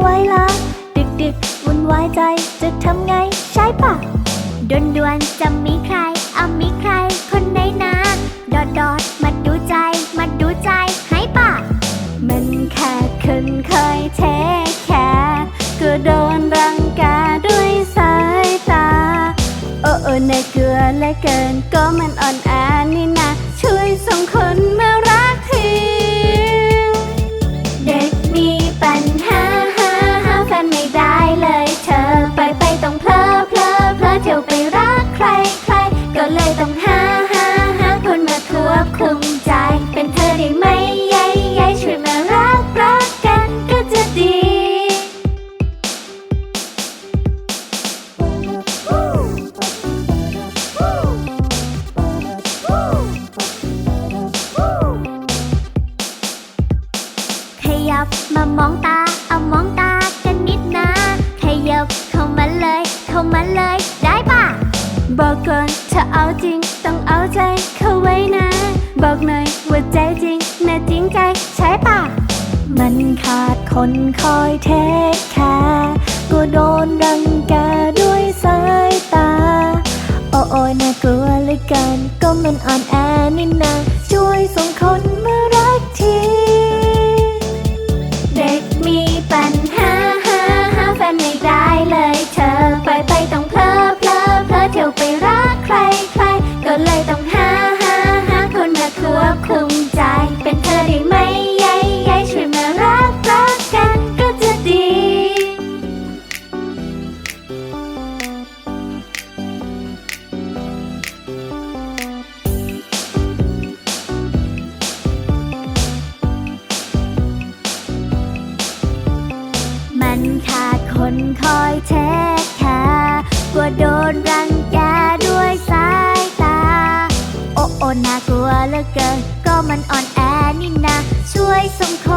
ไว้ละดึกดึกวุ่นวายใจจะทำไงใช่ปะดวนดวนจะมีใครเอามีใครคนไหนนะดอดดอดมาดูใจ มาดูใจให้ปะมันแค่คนเคยเทแค่ก็โดนรังแกด้วยสายตา โอ้โอ้ในเกลือและเกินก็มันอ่อน ไปรักใครใคร ก็เลยต้องหาหาหาคนมาควบคุมใจ เป็นเธอได้ไหมยายยายช่วยมารักรักกันก็จะดี ขยับมามองตา เอามองตากันนิดนะ ขยับเข้ามาเลย เข้ามาเลย บอกก่อนถ้าเอาจริง ต้องเอาใจเข้าไว้นะ บอกหน่อยว่าใจจริงนะจริงใจใช่ปะมันขาดคนคอยเทคแคร์ก็โดนดังแกด้วยสายตา โอ้โอ้น่ากลัวเหลือเกินก็มันอ่อนแอนี่นา คอยเทคแคร์กลัวโดนรังแกด้วยสายตา โอ้โอน่ากลัวเหลือเกิน ก็มันอ่อนแอนี่นะ ช่วยส่งค